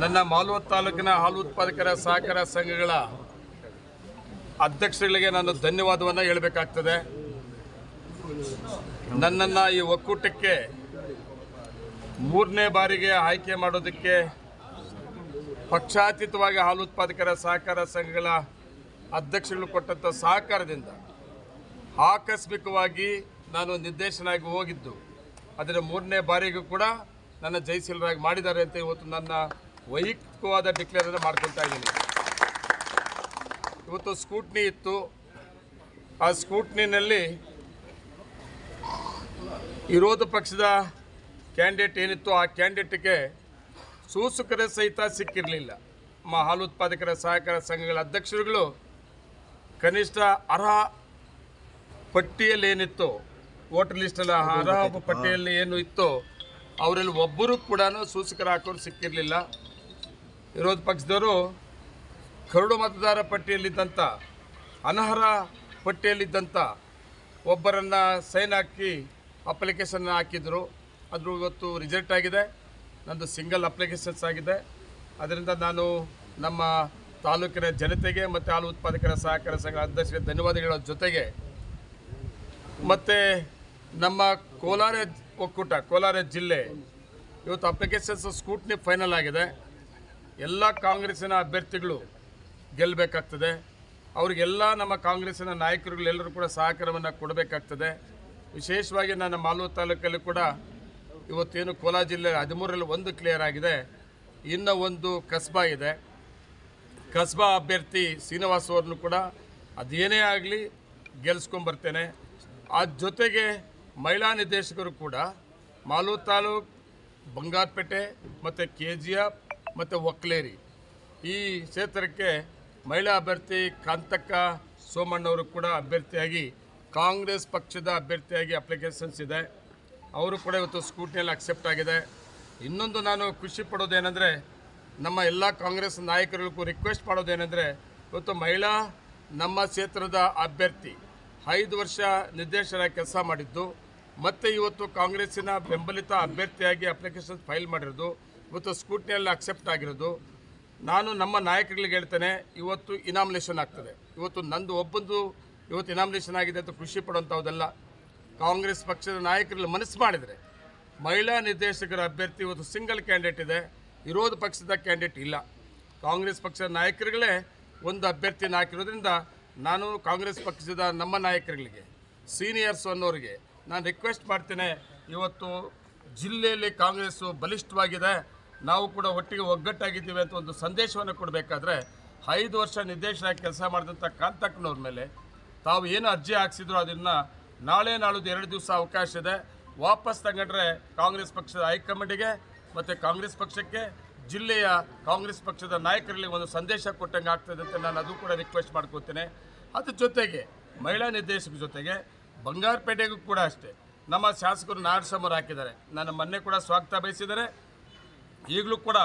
ನನ್ನ ಮಾಲ್ವತ್ ತಾಲೂಕಿನ ಹಾಲು ಉತ್ಪಾದಕರ ಸಹಕಾರ ಸಂಘಗಳ ಅಧ್ಯಕ್ಷಗಳಿಗೆ ನಾನು ಧನ್ಯವಾದವನ್ನು ಹೇಳಬೇಕಾಗ್ತದೆ. ನನ್ನನ್ನು ಈ ಒಕ್ಕೂಟಕ್ಕೆ ಮೂರನೇ ಬಾರಿಗೆ ಆಯ್ಕೆ ಮಾಡೋದಕ್ಕೆ ಪಕ್ಷಾತೀತವಾಗಿ ಹಾಲು ಉತ್ಪಾದಕರ ಸಹಕಾರ ಸಂಘಗಳ ಅಧ್ಯಕ್ಷಗಳು ಕೊಟ್ಟಂಥ ಸಹಕಾರದಿಂದ ಆಕಸ್ಮಿಕವಾಗಿ ನಾನು ನಿರ್ದೇಶನಾಗಿ ಹೋಗಿದ್ದು. ಅದರ ಮೂರನೇ ಬಾರಿಗೂ ಕೂಡ ನನ್ನ ಜಯಶೀಲರಾಗಿ ಮಾಡಿದ್ದಾರೆ ಅಂತ ಇವತ್ತು ನನ್ನ ವೈಯಕ್ತಿಕವಾದ ಡಿಕ್ಲೇರನ್ನು ಮಾಡ್ಕೊಳ್ತಾ ಇದ್ದೀನಿ. ಇವತ್ತು ಸ್ಕೂಟ್ನಿ ಇತ್ತು. ಆ ಸ್ಕೂಟ್ನಿನಲ್ಲಿ ವಿರೋಧ ಪಕ್ಷದ ಕ್ಯಾಂಡಿಡೇಟ್ ಏನಿತ್ತು ಆ ಕ್ಯಾಂಡಿಡೇಟ್ಗೆ ಸೂಸುಕರ ಸಹಿತ ಸಿಕ್ಕಿರಲಿಲ್ಲ. ನಮ್ಮ ಹಾಲು ಉತ್ಪಾದಕರ ಸಹಕಾರ ಸಂಘಗಳ ಅಧ್ಯಕ್ಷರುಗಳು ಕನಿಷ್ಠ ಅರ್ಹ ಪಟ್ಟಿಯಲ್ಲಿ ಏನಿತ್ತು ವೋಟರ್ ಲಿಸ್ಟಲ್ಲಿ ಅರ್ಹ ಪಟ್ಟಿಯಲ್ಲಿ ಏನು ಇತ್ತು, ಅವರಲ್ಲಿ ಒಬ್ಬರು ಕೂಡ ಸೂಸಕರ ಹಾಕೋರು ಸಿಕ್ಕಿರಲಿಲ್ಲ. ವಿರೋಧ ಪಕ್ಷದವರು ಕರಡು ಮತದಾರ ಪಟ್ಟಿಯಲ್ಲಿದ್ದಂಥ ಅನರ್ಹ ಪಟ್ಟಿಯಲ್ಲಿದ್ದಂಥ ಒಬ್ಬರನ್ನು ಸೈನ್ ಹಾಕಿ ಅಪ್ಲಿಕೇಶನ್ ಹಾಕಿದರು. ಅದು ಇವತ್ತು ರಿಜೆಕ್ಟ್ ಆಗಿದೆ. ನಂದು ಸಿಂಗಲ್ ಅಪ್ಲಿಕೇಶನ್ಸ್ ಆಗಿದೆ. ಅದರಿಂದ ನಾನು ನಮ್ಮ ತಾಲೂಕಿನ ಜನತೆಗೆ ಮತ್ತು ಹಾಲು ಉತ್ಪಾದಕರ ಸಹಕಾರ ಸಂಘ ಅಧ್ಯಕ್ಷರಿಗೆ ಧನ್ಯವಾದ ಹೇಳೋ ಜೊತೆಗೆ ಮತ್ತು ನಮ್ಮ ಕೋಲಾರ ಒಕ್ಕೂಟ, ಕೋಲಾರ ಜಿಲ್ಲೆ ಇವತ್ತು ಅಪ್ಲಿಕೇಶನ್ಸ್ ಸ್ಕೂಟ್ನಿ ಫೈನಲ್ ಆಗಿದೆ. ಎಲ್ಲ ಕಾಂಗ್ರೆಸ್ಸಿನ ಅಭ್ಯರ್ಥಿಗಳು ಗೆಲ್ಲಬೇಕಾಗ್ತದೆ ಅವರಿಗೆಲ್ಲ ನಮ್ಮ ಕಾಂಗ್ರೆಸ್ಸಿನ ನಾಯಕರುಗಳೆಲ್ಲರೂ ಕೂಡ ಸಹಕಾರವನ್ನು ಕೊಡಬೇಕಾಗ್ತದೆ. ವಿಶೇಷವಾಗಿ ನನ್ನ ಮಾಲೂರು ತಾಲೂಕಲ್ಲಿ ಕೂಡ ಇವತ್ತೇನು ಕೋಲಾರ ಜಿಲ್ಲೆ ಹದಿಮೂರಲ್ಲಿ ಒಂದು ಕ್ಲಿಯರ್ ಆಗಿದೆ. ಇನ್ನು ಒಂದು ಕಸ್ಬಾ ಇದೆ. ಕಸ್ಬಾ ಅಭ್ಯರ್ಥಿ ಶ್ರೀನಿವಾಸ್ ಅವ್ರನ್ನು ಕೂಡ ಅದೇನೇ ಆಗಲಿ ಗೆಲ್ಸ್ಕೊಂಬರ್ತೇನೆ. ಆ ಜೊತೆಗೆ ಮಹಿಳಾ ನಿರ್ದೇಶಕರು ಕೂಡ ಮಾಲೂರು ತಾಲೂಕು ಬಂಗಾರಪೇಟೆ ಮತ್ತು ಕೆ ಜಿ ಎಫ್ ಮತ್ತು ಒಕ್ಲೇರಿ. ಈ ಕ್ಷೇತ್ರಕ್ಕೆ ಮಹಿಳಾ ಅಭ್ಯರ್ಥಿ ಕಾಂತಕ್ಕ ಸೋಮಣ್ಣವರು ಕೂಡ ಅಭ್ಯರ್ಥಿಯಾಗಿ, ಕಾಂಗ್ರೆಸ್ ಪಕ್ಷದ ಅಭ್ಯರ್ಥಿಯಾಗಿ ಅಪ್ಲಿಕೇಶನ್ಸ್ ಇದೆ. ಅವರು ಕೂಡ ಇವತ್ತು ಸ್ಕೂಟಿನಲ್ಲಿ ಅಕ್ಸೆಪ್ಟ್ ಆಗಿದೆ. ಇನ್ನೊಂದು ನಾನು ಖುಷಿ ಪಡೋದೇನೆಂದರೆ, ನಮ್ಮ ಎಲ್ಲ ಕಾಂಗ್ರೆಸ್ ನಾಯಕರಿಗೂ ರಿಕ್ವೆಸ್ಟ್ ಮಾಡೋದೇನೆಂದರೆ, ಇವತ್ತು ಮಹಿಳಾ ನಮ್ಮ ಕ್ಷೇತ್ರದ ಅಭ್ಯರ್ಥಿ ಐದು ವರ್ಷ ನಿರ್ದೇಶನ ಕೆಲಸ ಮಾಡಿದ್ದು, ಮತ್ತು ಇವತ್ತು ಕಾಂಗ್ರೆಸ್ಸಿನ ಬೆಂಬಲಿತ ಅಭ್ಯರ್ಥಿಯಾಗಿ ಅಪ್ಲಿಕೇಶನ್ ಫೈಲ್ ಮಾಡಿರೋದು. ಇವತ್ತು ಸ್ಕೂಟ್ನಿಯಲ್ಲಿ ಅಕ್ಸೆಪ್ಟ್ ಆಗಿರೋದು. ನಾನು ನಮ್ಮ ನಾಯಕರಿಗೆ ಹೇಳ್ತೇನೆ, ಇವತ್ತು ಇನಾಮಿನೇಷನ್ ಆಗ್ತದೆ. ಇವತ್ತು ನಂದು ಒಬ್ಬಂದು, ಇವತ್ತು ಇನಾಮಿನೇಷನ್ ಆಗಿದೆ ಅಂತ ಖುಷಿ ಕಾಂಗ್ರೆಸ್ ಪಕ್ಷದ ನಾಯಕರಲ್ಲಿ ಮನಸ್ಸು ಮಾಡಿದರೆ, ಮಹಿಳಾ ನಿರ್ದೇಶಕರ ಅಭ್ಯರ್ಥಿ ಇವತ್ತು ಸಿಂಗಲ್ ಕ್ಯಾಂಡಿಡೇಟ್ ಇದೆ, ವಿರೋಧ ಪಕ್ಷದ ಕ್ಯಾಂಡಿಡೇಟ್ ಇಲ್ಲ. ಕಾಂಗ್ರೆಸ್ ಪಕ್ಷದ ನಾಯಕರುಗಳೇ ಒಂದು ಅಭ್ಯರ್ಥಿನ ಹಾಕಿರೋದ್ರಿಂದ ನಾನು ಕಾಂಗ್ರೆಸ್ ಪಕ್ಷದ ನಮ್ಮ ನಾಯಕರುಗಳಿಗೆ ಸೀನಿಯರ್ಸ್ ಅನ್ನೋರಿಗೆ ನಾನು ರಿಕ್ವೆಸ್ಟ್ ಮಾಡ್ತೇನೆ, ಇವತ್ತು ಜಿಲ್ಲೆಯಲ್ಲಿ ಕಾಂಗ್ರೆಸ್ಸು ಬಲಿಷ್ಠವಾಗಿದೆ ನಾವು ಕೂಡ ಒಟ್ಟಿಗೆ ಒಗ್ಗಟ್ಟಾಗಿದ್ದೀವಿ ಅಂತ ಒಂದು ಸಂದೇಶವನ್ನು ಕೊಡಬೇಕಾದ್ರೆ ಐದು ವರ್ಷ ನಿರ್ದೇಶನ ಕೆಲಸ ಮಾಡಿದಂಥ ಕಾಂತಕ್ಕನವ್ರ ಮೇಲೆ ತಾವು ಏನು ಅರ್ಜಿ ಹಾಕ್ಸಿದ್ರು ಅದನ್ನು ನಾಳೆ ನಾಳೆದು ಎರಡು ದಿವಸ ಅವಕಾಶ ಇದೆ. ವಾಪಸ್ ತಗೊಂಡ್ರೆ ಕಾಂಗ್ರೆಸ್ ಪಕ್ಷದ ಹೈಕಮಾಂಡಿಗೆ ಮತ್ತು ಕಾಂಗ್ರೆಸ್ ಪಕ್ಷಕ್ಕೆ ಜಿಲ್ಲೆಯ ಕಾಂಗ್ರೆಸ್ ಪಕ್ಷದ ನಾಯಕರಲ್ಲಿ ಒಂದು ಸಂದೇಶ ಕೊಟ್ಟಂಗೆ ಆಗ್ತದೆ ಅಂತ ನಾನು ಅದು ಕೂಡ ರಿಕ್ವೆಸ್ಟ್ ಮಾಡ್ಕೋತೇನೆ. ಅದ್ರ ಜೊತೆಗೆ, ಮಹಿಳಾ ನಿರ್ದೇಶಕ ಜೊತೆಗೆ, ಬಂಗಾರಪೇಟೆಗೂ ಕೂಡ ಅಷ್ಟೇ. ನಮ್ಮ ಶಾಸಕರು ನಾಡಸಮರು ಹಾಕಿದ್ದಾರೆ. ನಾನು ಮೊನ್ನೆ ಕೂಡ ಸ್ವಾಗತ ಬಯಸಿದ್ದಾರೆ. ಈಗಲೂ ಕೂಡ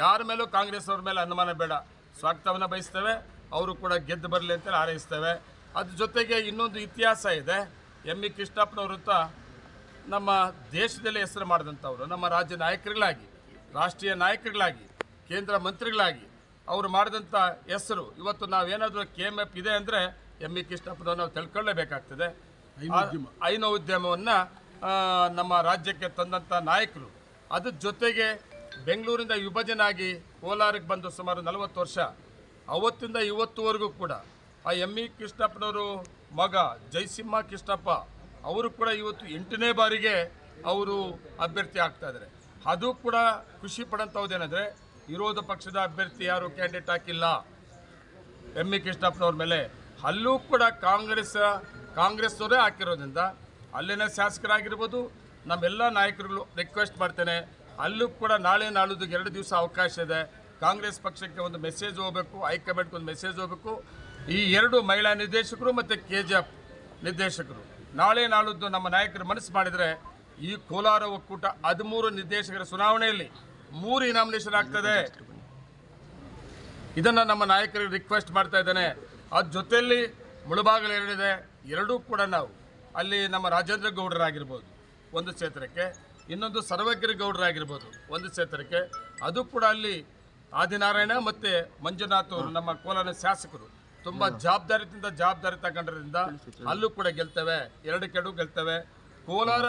ಯಾರ ಮೇಲೂ ಕಾಂಗ್ರೆಸ್ ಅವ್ರ ಮೇಲೆ ಅನುಮಾನ ಬೇಡ. ಸ್ವಾಗತವನ್ನು ಬಯಸ್ತೇವೆ. ಅವರು ಕೂಡ ಗೆದ್ದು ಬರಲಿ ಅಂತ ಹಾರೈಸ್ತೇವೆ. ಅದ್ರ ಜೊತೆಗೆ ಇನ್ನೊಂದು ಇತಿಹಾಸ ಇದೆ. ಎಂ ಇ ಕೃಷ್ಣಪ್ಪನ ವೃತ್ತ ನಮ್ಮ ದೇಶದಲ್ಲಿ ಹೆಸರು ಮಾಡಿದಂಥವ್ರು ನಮ್ಮ ರಾಜ್ಯ ನಾಯಕರುಗಳಾಗಿ ರಾಷ್ಟ್ರೀಯ ನಾಯಕರುಗಳಾಗಿ ಕೇಂದ್ರ ಮಂತ್ರಿಗಳಾಗಿ ಅವರು ಮಾಡಿದಂಥ ಹೆಸರು. ಇವತ್ತು ನಾವೇನಾದರೂ ಕೆ ಎಂ ಎಫ್ ಇದೆ ಅಂದರೆ ಎಂ ಇ ಕೃಷ್ಣಪ್ಪನವ್ರು ನಾವು ತಿಳ್ಕೊಳ್ಳೇಬೇಕಾಗ್ತದೆ. ಹೈನೋ ಉದ್ಯಮವನ್ನು ನಮ್ಮ ರಾಜ್ಯಕ್ಕೆ ತಂದಂಥ ನಾಯಕರು. ಅದ್ರ ಜೊತೆಗೆ ಬೆಂಗಳೂರಿಂದ ವಿಭಜನೆ ಆಗಿ ಕೋಲಾರಕ್ಕೆ ಬಂದು ಸುಮಾರು ನಲವತ್ತು ವರ್ಷ. ಅವತ್ತಿಂದ ಇವತ್ತುವರೆಗೂ ಕೂಡ ಆ ಎಂ ಇ ಕೃಷ್ಣಪ್ಪನವರು ಮಗ ಜಯಸಿಂಹ ಕೃಷ್ಣಪ್ಪ ಅವರು ಕೂಡ ಇವತ್ತು ಎಂಟನೇ ಬಾರಿಗೆ ಅವರು ಅಭ್ಯರ್ಥಿ ಆಗ್ತಾ ಇದ್ದಾರೆ. ಅದು ಕೂಡ ಖುಷಿ ಪಡೋಂಥದ್ದೇನೆಂದರೆ ವಿರೋಧ ಪಕ್ಷದ ಅಭ್ಯರ್ಥಿ ಯಾರು ಕ್ಯಾಂಡಿಡೇಟ್ ಹಾಕಿಲ್ಲ. ಎಂ ಇ ಕೃಷ್ಣಪ್ಪನವ್ರ ಮೇಲೆ ಅಲ್ಲೂ ಕೂಡ ಕಾಂಗ್ರೆಸ್ ಕಾಂಗ್ರೆಸ್ನವರೇ ಹಾಕಿರೋದ್ರಿಂದ ಅಲ್ಲಿನ ಶಾಸಕರಾಗಿರ್ಬೋದು. ನಮ್ಮೆಲ್ಲ ನಾಯಕರುಗಳು ರಿಕ್ವೆಸ್ಟ್ ಮಾಡ್ತೇನೆ. ಅಲ್ಲೂ ಕೂಡ ನಾಳೆ ನಾಳಿದ್ದು ಎರಡು ದಿವಸ ಅವಕಾಶ ಇದೆ. ಕಾಂಗ್ರೆಸ್ ಪಕ್ಷಕ್ಕೆ ಒಂದು ಮೆಸೇಜ್ ಹೋಗಬೇಕು, ಹೈಕಮಾಂಡ್ಗೆ ಒಂದು ಮೆಸೇಜ್ ಹೋಗಬೇಕು. ಈ ಎರಡು ಮಹಿಳಾ ನಿರ್ದೇಶಕರು ಮತ್ತು ಕೆ ಜಿ ಎಫ್ ನಿರ್ದೇಶಕರು. ನಾಳೆ ನಾಳಿದ್ದು ನಮ್ಮ ನಾಯಕರು ಮನಸ್ಸು ಮಾಡಿದರೆ ಈ ಕೋಲಾರ ಒಕ್ಕೂಟ ಹದಿಮೂರು ನಿರ್ದೇಶಕರ ಚುನಾವಣೆಯಲ್ಲಿ ಮೂರು ನಾಮಿನೇಷನ್ ಆಗ್ತದೆ. ಇದನ್ನು ನಮ್ಮ ನಾಯಕರಿಗೆ ರಿಕ್ವೆಸ್ಟ್ ಮಾಡ್ತಾ ಇದ್ದೇನೆ. ಅದ್ರ ಜೊತೆಯಲ್ಲಿ ಮುಳುಬಾಗಿಲು ಎರಡಿದೆ. ಎರಡೂ ಕೂಡ ನಾವು ಅಲ್ಲಿ ನಮ್ಮ ರಾಜೇಂದ್ರ ಗೌಡರಾಗಿರ್ಬೋದು. ಒಂದು ಕ್ಷೇತ್ರಕ್ಕೆ ಇನ್ನೊಂದು ಸರ್ವಗಿರಿ ಗೌಡರಾಗಿರ್ಬೋದು ಒಂದು ಕ್ಷೇತ್ರಕ್ಕೆ ಅದು ಕೂಡ ಅಲ್ಲಿ ಆದಿನಾರಾಯಣ ಮತ್ತು ಮಂಜುನಾಥ್ ಅವರು ನಮ್ಮ ಕೋಲಾರ ಶಾಸಕರು. ತುಂಬ ಜವಾಬ್ದಾರಿಯಿಂದ ಜವಾಬ್ದಾರಿ ತಗೊಂಡ್ರಿಂದ ಅಲ್ಲೂ ಕೂಡ ಗೆಲ್ತವೆ ಎರಡು ಕೆಡು ಗೆಲ್ತವೆ. ಕೋಲಾರ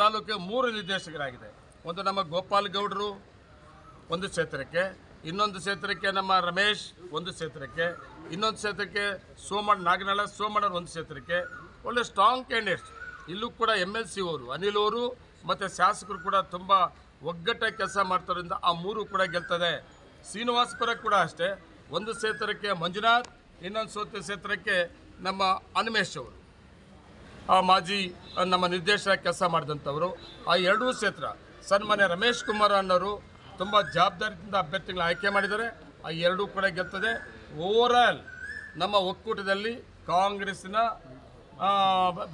ತಾಲೂಕು ಮೂರು ನಿರ್ದೇಶಕರಾಗಿದೆ. ಒಂದು ನಮ್ಮ ಗೋಪಾಲ್ ಗೌಡರು ಒಂದು ಕ್ಷೇತ್ರಕ್ಕೆ ಇನ್ನೊಂದು ಕ್ಷೇತ್ರಕ್ಕೆ ನಮ್ಮ ರಮೇಶ್ ಒಂದು ಕ್ಷೇತ್ರಕ್ಕೆ ಇನ್ನೊಂದು ಕ್ಷೇತ್ರಕ್ಕೆ ಸೋಮಣ್ಣ ನಾಗನಾಳ ಸೋಮಣ್ಣ ಒಂದು ಕ್ಷೇತ್ರಕ್ಕೆ ಒಳ್ಳೆ ಸ್ಟ್ರಾಂಗ್ ಕ್ಯಾಂಡಿಡೇಟ್ಸ್ ಇಲ್ಲೂ ಕೂಡ ಎಂ ಎಲ್ ಸಿ ಅವರು ಅನಿಲ್ ಅವರು ಮತ್ತು ಶಾಸಕರು ಕೂಡ ತುಂಬ ಒಗ್ಗಟ್ಟಾಗಿ ಕೆಲಸ ಮಾಡ್ತಾರಿಂದ ಆ ಮೂರು ಕೂಡ ಗೆಲ್ತದೆ. ಶ್ರೀನಿವಾಸಪುರ ಕೂಡ ಅಷ್ಟೇ. ಒಂದು ಕ್ಷೇತ್ರಕ್ಕೆ ಮಂಜುನಾಥ್, ಇನ್ನೊಂದು ಸೋತ ಕ್ಷೇತ್ರಕ್ಕೆ ನಮ್ಮ ಅನ್ಮೇಶ್ ಅವರು. ಆ ಮಾಜಿ ನಮ್ಮ ನಿರ್ದೇಶಕ ಕೆಲಸ ಮಾಡಿದಂಥವರು. ಆ ಎರಡೂ ಕ್ಷೇತ್ರ, ಸನ್ಮಾನ್ಯ ರಮೇಶ್ ಕುಮಾರ್ ಅನ್ನೋರು ತುಂಬ ಜವಾಬ್ದಾರಿಯಿಂದ ಅಭ್ಯರ್ಥಿಗಳನ್ನ ಆಯ್ಕೆ ಮಾಡಿದ್ದಾರೆ. ಆ ಎರಡೂ ಕೂಡ ಗೆಲ್ತದೆ. ಓವರಾಲ್ ನಮ್ಮ ಒಕ್ಕೂಟದಲ್ಲಿ ಕಾಂಗ್ರೆಸ್ಸಿನ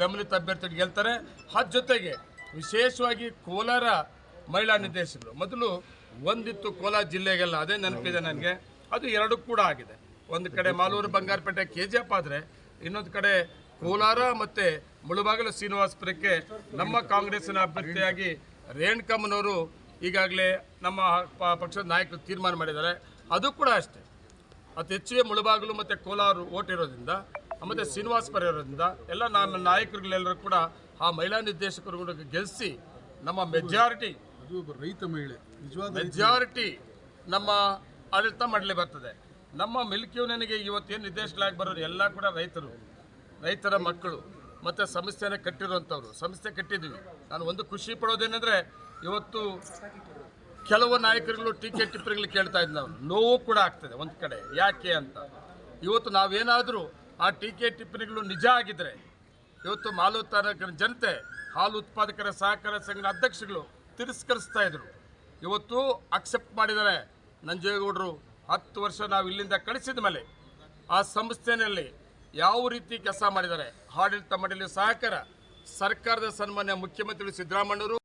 ಬೆಂಬಲಿತ ಅಭ್ಯರ್ಥಿಗಳು ಗೆಲ್ತಾರೆ. ಅದ್ರ ಜೊತೆಗೆ ವಿಶೇಷವಾಗಿ ಕೋಲಾರ ಮಹಿಳಾ ನಿರ್ದೇಶಕರು. ಮೊದಲು ಒಂದಿತ್ತು ಕೋಲಾರ ಜಿಲ್ಲೆಗೆಲ್ಲ, ಅದೇ ನೆನಪಿದೆ ನನಗೆ. ಅದು ಎರಡು ಕೂಡ ಆಗಿದೆ. ಒಂದು ಕಡೆ Malur Bangarapete K G F ಆದರೆ, ಇನ್ನೊಂದು ಕಡೆ ಕೋಲಾರ ಮತ್ತು ಮುಳುಬಾಗಿಲು ಶ್ರೀನಿವಾಸಪುರಕ್ಕೆ ನಮ್ಮ ಕಾಂಗ್ರೆಸ್ಸಿನ ಅಭ್ಯರ್ಥಿಯಾಗಿ ರೇಣುಕಮ್ಮನವರು ಈಗಾಗಲೇ ನಮ್ಮ ಪಕ್ಷದ ನಾಯಕರು ತೀರ್ಮಾನ ಮಾಡಿದ್ದಾರೆ. ಅದು ಕೂಡ ಅಷ್ಟೇ. ಅತಿ ಹೆಚ್ಚಿಗೆ ಮುಳುಬಾಗಿಲು ಮತ್ತು ಕೋಲಾರ ಓಟ್ ಇರೋದ್ರಿಂದ, ಮತ್ತು ಶ್ರೀನಿವಾಸಪುರ ಇರೋದ್ರಿಂದ ಎಲ್ಲ ನಮ್ಮ ನಾಯಕರುಗಳೆಲ್ಲರೂ ಕೂಡ ಆ ಮಹಿಳಾ ನಿರ್ದೇಶಕರು ಗೆಲ್ಲಿಸಿ ನಮ್ಮ ಮೆಜಾರಿಟಿ ರೈತ ಮಹಿಳೆ ನಿಜವಾದ ಮೆಜಾರಿಟಿ ನಮ್ಮ ಆಡಳಿತ ಮಾಡಲಿ ಬರ್ತದೆ. ನಮ್ಮ ಮಿಲ್ಕ್ ಯೂನಿಯನ್ಗೆ ಇವತ್ತೇನು ನಿರ್ದೇಶಕರಾಗಿ ಬರೋರು ಎಲ್ಲ ಕೂಡ ರೈತರು ರೈತರ ಮಕ್ಕಳು ಮತ್ತು ಸಂಸ್ಥೆನ ಕಟ್ಟಿರುವಂಥವ್ರು ಸಂಸ್ಥೆ ಕಟ್ಟಿದ್ವಿ. ನಾನು ಒಂದು ಖುಷಿ ಪಡೋದೇನೆಂದರೆ ಇವತ್ತು ಕೆಲವು ನಾಯಕರುಗಳು ಟೀಕೆ ಟಿಪ್ಪಣಿಗಳು ಕೇಳ್ತಾ ಇದ್ದು ನಾವು. ನೋವು ಕೂಡ ಆಗ್ತದೆ ಒಂದು ಕಡೆ. ಯಾಕೆ ಅಂತ. ಇವತ್ತು ನಾವೇನಾದರೂ ಆ ಟೀಕೆ ಟಿಪ್ಪಣಿಗಳು ನಿಜ ಆಗಿದ್ದರೆ ಇವತ್ತು ಮಾಲು ತಾಲೂಕಿನ ಜನತೆ, ಹಾಲು ಉತ್ಪಾದಕರ ಸಹಕಾರ ಸಂಘದ ಅಧ್ಯಕ್ಷಗಳು ತಿರಸ್ಕರಿಸ್ತಾ ಇದ್ರು. ಇವತ್ತು ಅಕ್ಸೆಪ್ಟ್ ಮಾಡಿದ್ದಾರೆ. ನಂಜೇಗೌಡರು ಹತ್ತು ವರ್ಷ ನಾವು ಇಲ್ಲಿಂದ ಕಳಿಸಿದ ಮೇಲೆ ಆ ಸಂಸ್ಥೆಯಲ್ಲಿ ಯಾವ ರೀತಿ ಕೆಲಸ ಮಾಡಿದ್ದಾರೆ? ಆಡಳಿತ ಮಂಡಳಿ ಸಹಕಾರ, ಸರ್ಕಾರದ ಸನ್ಮಾನ್ಯ ಮುಖ್ಯಮಂತ್ರಿ ಸಿದ್ದರಾಮಣ್ಣವರು